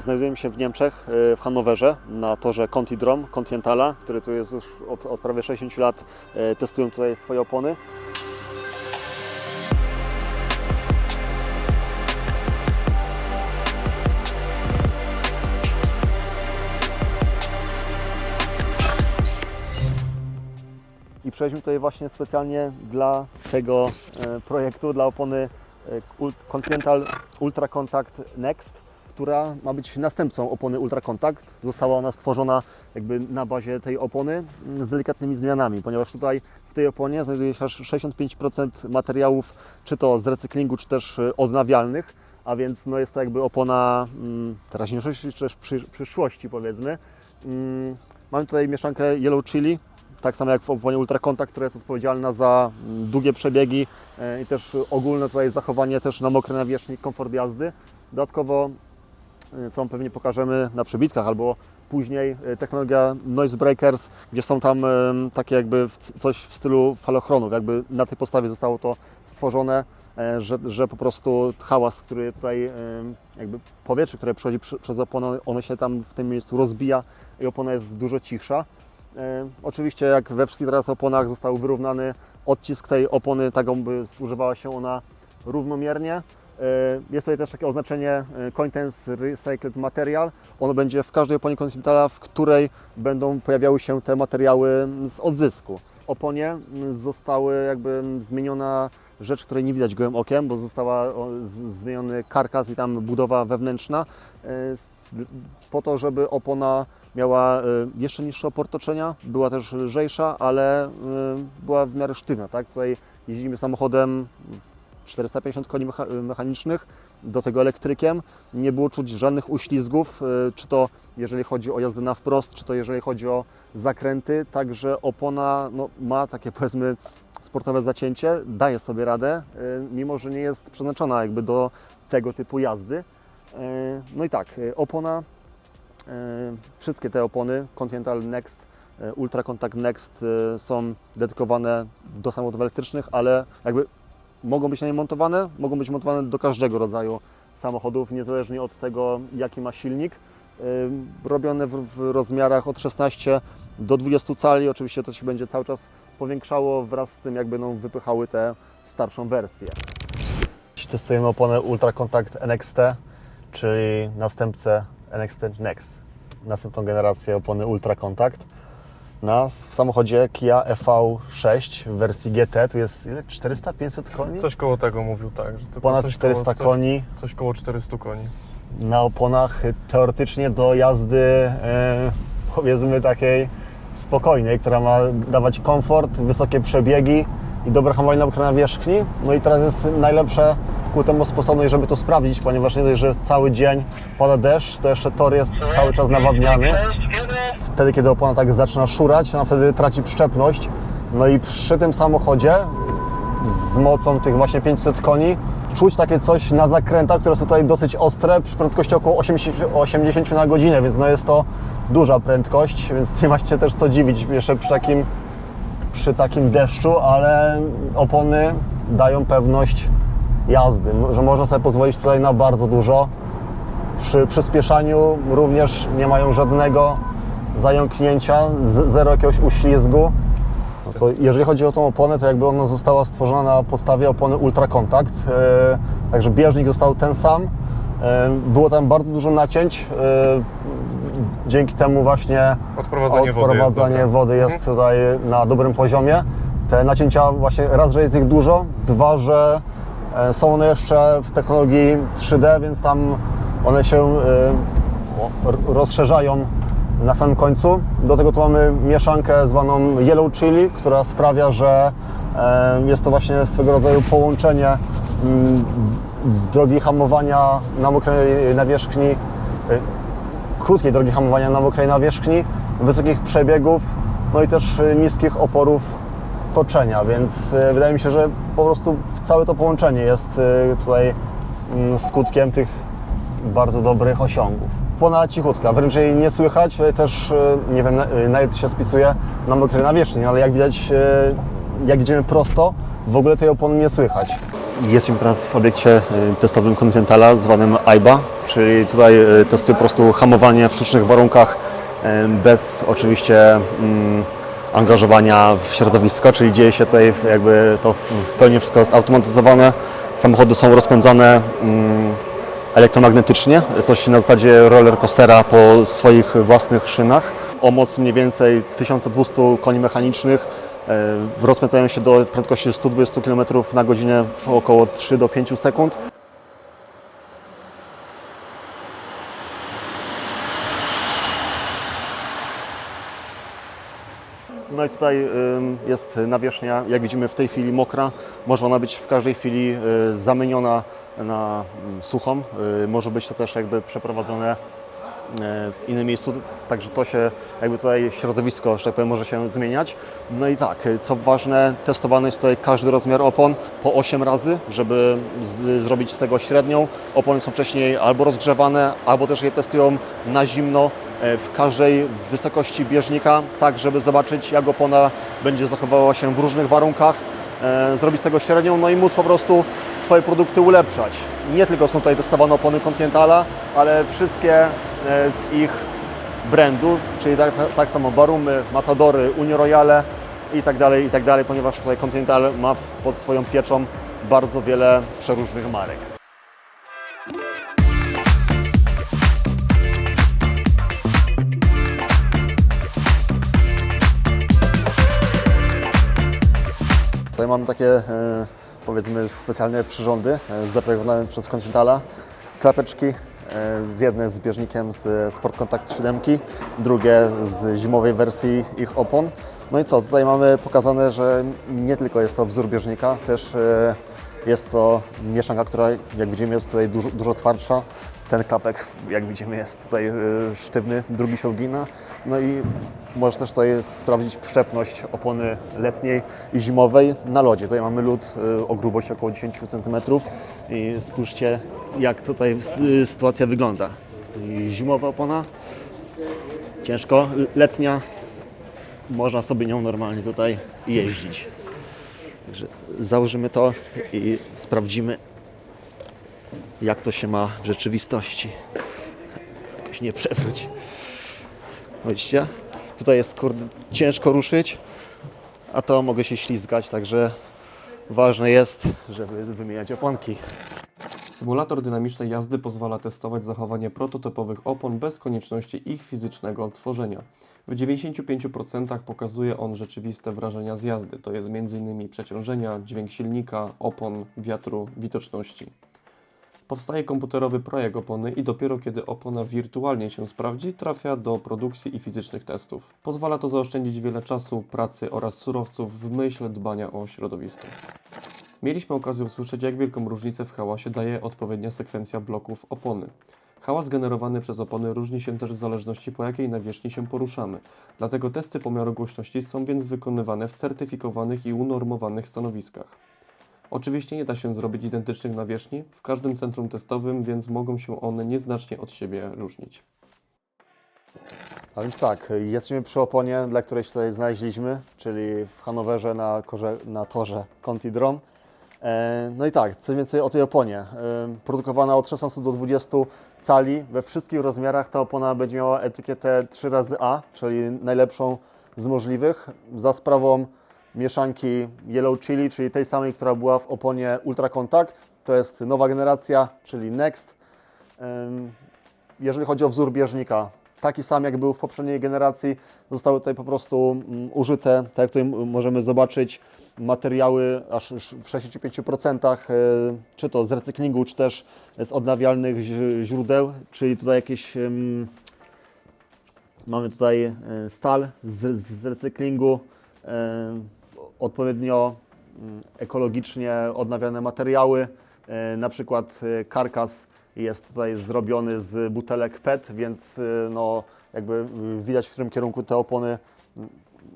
Znajdujemy się w Niemczech, e, w Hannowerze, na torze Contidrom Continentala, który tu jest już od, od prawie 60 lat. e, Testują tutaj swoje opony. I przejdźmy tutaj właśnie specjalnie dla tego e, projektu, dla opony Continental Ultra Contact Next, która ma być następcą opony Ultra Contact. Została ona stworzona jakby na bazie tej opony mm, z delikatnymi zmianami, ponieważ tutaj w tej oponie znajduje się aż 65% materiałów, czy to z recyklingu, czy też e, odnawialnych, a więc no jest to jakby opona mm, teraźniejszości, czy też przy, przyszłości powiedzmy. Mm, Mamy tutaj mieszankę Yellow Chili, tak samo jak w oponie Ultra Contact, która jest odpowiedzialna za długie przebiegi e, i też ogólne tutaj zachowanie też na nawierzchni, komfort jazdy. Dodatkowo, co pewnie pokażemy na przebitkach albo później, e, technologia Noise Breakers, gdzie są tam takie jakby coś w stylu falochronów, jakby na tej podstawie zostało to stworzone, e, że, że po prostu hałas, który tutaj jakby powietrze, które przechodzi przez oponę, ono się tam w tym miejscu rozbija i opona jest dużo cichsza. E, Oczywiście jak we wszystkich teraz oponach został wyrównany odcisk tej opony, tak by zużywała się ona równomiernie. E, Jest tutaj też takie oznaczenie e, Contents Recycled Material. Ono będzie w każdej oponie Continentala, w której będą pojawiały się te materiały z odzysku. Oponie m, zostały jakby zmieniona rzecz, której nie widać gołym okiem, bo została zmieniony karkas i tam budowa wewnętrzna e, po to, żeby opona miała jeszcze niższe opór toczenia, była też lżejsza, ale była w miarę sztywna. Tak? Tutaj jeździmy samochodem 450 koni mecha- mechanicznych, do tego elektrykiem. Nie było czuć żadnych uślizgów, e, czy to jeżeli chodzi o jazdę na wprost, czy to jeżeli chodzi o zakręty. Także opona no, ma takie powiedzmy sportowe zacięcie, daje sobie radę, e, mimo że nie jest przeznaczona jakby do tego typu jazdy. No i tak, opona Wszystkie te opony Continental Next, Ultra Contact Next są dedykowane do samochodów elektrycznych, ale jakby mogą być na nie montowane, mogą być montowane do każdego rodzaju samochodów, niezależnie od tego, jaki ma silnik. Robione w, rozmiarach od 16 do 20 cali. Oczywiście to się będzie cały czas powiększało wraz z tym, jak będą wypychały te starszą wersję. Testujemy oponę Ultra Contact NXT, czyli następcę NXT Next, następną generację opony Ultra Contact. Nas w samochodzie Kia EV6 w wersji GT, tu jest ile? 400-500 koni? Coś koło tego mówił, tak. Ponad coś 400 koło, coś, koni Coś koło 400 koni. na oponach teoretycznie do jazdy e, powiedzmy takiej spokojnej, która ma dawać komfort, wysokie przebiegi i dobre hamowanie na mokrej nawierzchni. No i teraz jest najlepsze ku temu sposobność, żeby to sprawdzić, ponieważ nie dość, że cały dzień pada deszcz, to jeszcze tor jest cały czas nawadniany. Wtedy, kiedy opona tak zaczyna szurać, ona wtedy traci przyczepność. No i przy tym samochodzie z mocą tych właśnie 500 koni czuć takie coś na zakrętach, które są tutaj dosyć ostre przy prędkości około 80, 80 na godzinę, więc no jest to duża prędkość, więc nie ma się też co dziwić jeszcze przy takim, przy takim deszczu, ale opony dają pewność jazdy, że można sobie pozwolić tutaj na bardzo dużo. Przy przyspieszaniu również nie mają żadnego zająknięcia, z- zero jakiegoś uślizgu. No to jeżeli chodzi o tą oponę, to jakby ona została stworzona na podstawie opony Ultra Contact, e, także bieżnik został ten sam. E, było tam bardzo dużo nacięć, e, dzięki temu właśnie Odprowadzanie wody. odprowadzanie jest dobre. wody jest tutaj na dobrym poziomie. Te nacięcia właśnie raz, że jest ich dużo, dwa, że e, są one jeszcze w technologii 3D, więc tam one się e, rozszerzają na samym końcu. Do tego tu mamy mieszankę zwaną Yellow Chili, która sprawia, że e, jest to właśnie swego rodzaju połączenie mm, drogi hamowania na mokrej nawierzchni, e, krótkiej drogi hamowania na mokrej nawierzchni, wysokich przebiegów, no i też y, niskich oporów toczenia, więc wydaje mi się, że po prostu całe to połączenie jest tutaj mm, skutkiem tych bardzo dobrych osiągów. Płona cichutka, wręcz jej nie słychać, y, też y, nie wiem na, ile to się spisuje na mokrej nawierzchni, ale jak widać, y, jak idziemy prosto, w ogóle tej opony nie słychać. Jesteśmy teraz w obiekcie testowym Continentala zwanym AIBA, czyli tutaj e, testuję po prostu hamowanie w sztucznych warunkach, e, bez oczywiście mm, angażowania w środowisko, czyli dzieje się tutaj jakby to w w pełni wszystko jest automatyzowane. Samochody są rozpędzane mm, elektromagnetycznie, coś na zasadzie roller coastera po swoich własnych szynach. O moc mniej więcej 1200 koni mechanicznych e, rozpędzają się do prędkości 120 km na godzinę w około 3 do 5 sekund. No i tutaj jest nawierzchnia, jak widzimy w tej chwili mokra. Może ona być w każdej chwili y, zamieniona na suchą. Y, Może być to też jakby przeprowadzone y, w innym miejscu, także to się jakby tutaj środowisko, że tak powiem, może się zmieniać. No i tak, co ważne, testowany jest tutaj każdy rozmiar opon po 8 razy, żeby z, zrobić z tego średnią. Opony są wcześniej albo rozgrzewane, albo też je testują na zimno w każdej wysokości bieżnika, tak żeby zobaczyć jak opona będzie zachowywała się w różnych warunkach, e, zrobić z tego średnią, no i móc po prostu swoje produkty ulepszać. Nie tylko są tutaj testowane opony Continentala, ale wszystkie e, z ich brandu, czyli tak, tak, tak samo Barumy, Matadory, Unio Royale i tak dalej, i tak dalej, ponieważ tutaj Continental ma pod swoją pieczą bardzo wiele przeróżnych marek. Tutaj mamy takie e, powiedzmy specjalne przyrządy e, zaprojektowane przez Continentala. Klapeczki, e, z jedne z bieżnikiem z Sport Contact 7, drugie z zimowej wersji ich opon. No i co, tutaj mamy pokazane, że nie tylko jest to wzór bieżnika, też jest to mieszanka, która jak widzimy jest tutaj dużo, dużo twardsza. Ten klapek, jak widzimy, jest tutaj e, sztywny, drugi się ugina. No i możesz też tutaj sprawdzić przyczepność opony letniej i zimowej na lodzie. Tutaj mamy lód e, o grubości około 10 cm i spójrzcie, jak tutaj s- sytuacja wygląda. Zimowa opona, ciężko, letnia, można sobie nią normalnie tutaj jeździć. Także założymy to i sprawdzimy, jak to się ma w rzeczywistości. Tylko się nie przewróć. Widzicie? Tutaj jest kurde, ciężko ruszyć, a to mogę się ślizgać, także ważne jest, żeby wymieniać oponki. Symulator dynamicznej jazdy pozwala testować zachowanie prototypowych opon bez konieczności ich fizycznego odtworzenia. W 95% pokazuje on rzeczywiste wrażenia z jazdy, to jest m.in. przeciążenia, dźwięk silnika, opon, wiatru, widoczności. Powstaje komputerowy projekt opony i dopiero kiedy opona wirtualnie się sprawdzi, trafia do produkcji i fizycznych testów. Pozwala to zaoszczędzić wiele czasu, pracy oraz surowców w myśl dbania o środowisko. Mieliśmy okazję usłyszeć, jak wielką różnicę w hałasie daje odpowiednia sekwencja bloków opony. Hałas generowany przez opony różni się też w zależności po jakiej nawierzchni się poruszamy. Dlatego testy pomiaru głośności są więc wykonywane w certyfikowanych i unormowanych stanowiskach. Oczywiście nie da się zrobić identycznych nawierzchni w każdym centrum testowym, więc mogą się one nieznacznie od siebie różnić. A więc tak, jesteśmy przy oponie, dla której się tutaj znaleźliśmy, czyli w Hanowerze na, korze, na torze Conti Drom. E, No i tak, co więcej o tej oponie. E, Produkowana od 16 do 20 cali, we wszystkich rozmiarach ta opona będzie miała etykietę 3 razy A, czyli najlepszą z możliwych, za sprawą mieszanki Yellow Chili, czyli tej samej, która była w oponie Ultra Contact. To jest nowa generacja, czyli Next. Jeżeli chodzi o wzór bieżnika, taki sam jak był w poprzedniej generacji, zostały tutaj po prostu mm, użyte, tak jak tutaj możemy zobaczyć, materiały aż w 65%, e, czy to z recyklingu, czy też z odnawialnych źródeł, czyli tutaj jakieś mamy tutaj e, stal z, z recyklingu, odpowiednio mm, ekologicznie odnawiane materiały, e, na przykład e, karkas jest tutaj zrobiony z butelek PET, więc e, no, jakby widać, w którym kierunku te opony,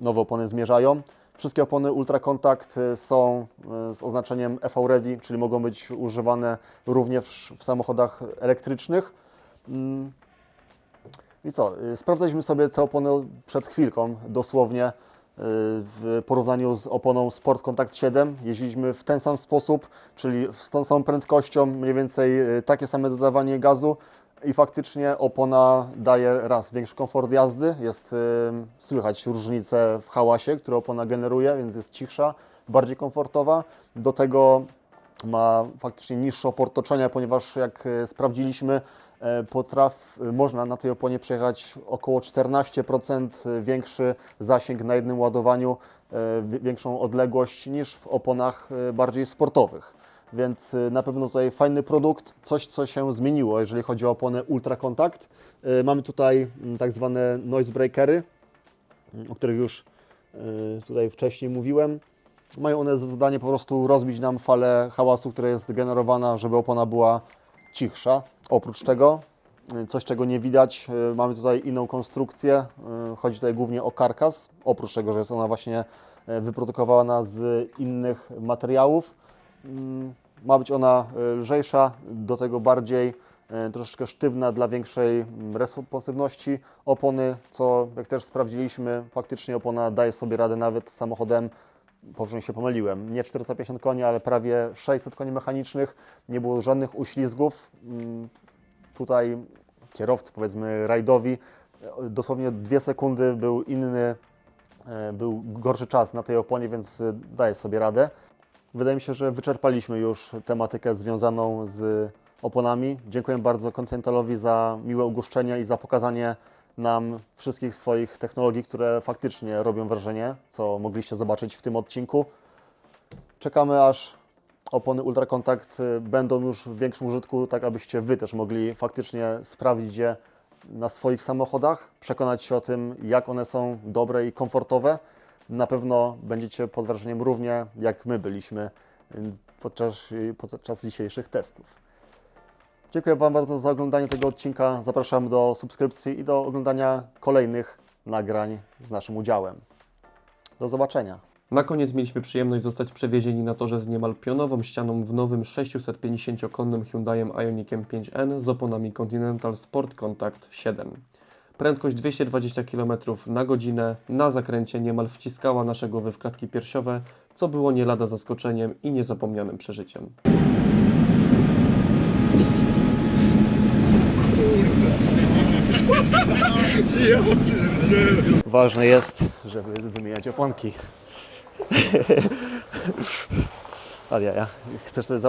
nowe opony zmierzają. Wszystkie opony Ultra Contact są z oznaczeniem EV Ready, czyli mogą być używane również w samochodach elektrycznych. Mm, i co? Sprawdzaliśmy sobie te opony przed chwilką, dosłownie w porównaniu z oponą Sport Contact 7. Jeździliśmy w ten sam sposób, czyli z tą samą prędkością, mniej więcej y, takie same dodawanie gazu. i faktycznie opona daje raz większy komfort jazdy, jest ym, słychać różnicę w hałasie, które opona generuje, więc jest cichsza, bardziej komfortowa. Do tego ma faktycznie niższy opór toczenia, ponieważ jak e, sprawdziliśmy, potraf, e, można na tej oponie przejechać około 14% większy zasięg na jednym ładowaniu, e, wi- większą odległość niż w oponach e, bardziej sportowych. Więc na pewno tutaj fajny produkt, coś co się zmieniło, jeżeli chodzi o opony Ultra Contact. Mamy tutaj mm, tak zwane noise breakery, mm, o których już tutaj wcześniej mówiłem. Mają one za zadanie po prostu rozbić nam falę hałasu, która jest generowana, żeby opona była cichsza. Oprócz tego, y, coś czego nie widać, y, mamy tutaj inną konstrukcję. Y, Chodzi tutaj głównie o karkas. Oprócz tego, że jest ona właśnie wyprodukowana z innych materiałów, Mm, Ma być ona lżejsza, do tego bardziej troszeczkę sztywna dla większej mm, responsywności opony, co jak też sprawdziliśmy, faktycznie opona daje sobie radę nawet samochodem, poprzednio się pomyliłem, nie 450 koni, ale prawie 600 koni mechanicznych, nie było żadnych uślizgów. Mm, Tutaj kierowcy, powiedzmy rajdowi, y, dosłownie dwie sekundy był inny, y, był gorszy czas na tej oponie, więc y, daje sobie radę. Wydaje mi się, że wyczerpaliśmy już tematykę związaną z oponami. Dziękuję bardzo Continentalowi za miłe ugoszczenie i za pokazanie nam wszystkich swoich technologii, które faktycznie robią wrażenie, co mogliście zobaczyć w tym odcinku. Czekamy aż opony Ultra Contact y, będą już w większym użytku, tak abyście Wy też mogli faktycznie sprawdzić je na swoich samochodach, przekonać się o tym, jak one są dobre i komfortowe. Na pewno będziecie pod wrażeniem równie jak my byliśmy y, podczas, y, podczas dzisiejszych testów. Dziękuję Wam bardzo za oglądanie tego odcinka. Zapraszam do subskrypcji i do oglądania kolejnych nagrań z naszym udziałem. Do zobaczenia. Na koniec mieliśmy przyjemność zostać przewiezieni na torze z niemal pionową ścianą w nowym 650-konnym Hyundaiem Ioniqiem 5N z oponami Continental Sport Contact 7. Prędkość 220 km na godzinę na zakręcie niemal wciskała nasze głowy w klatki piersiowe, co było nie lada zaskoczeniem i niezapomnianym przeżyciem. Ważne jest, żeby wymieniać oponki. Ale ja, ja. Chcesz sobie założyć?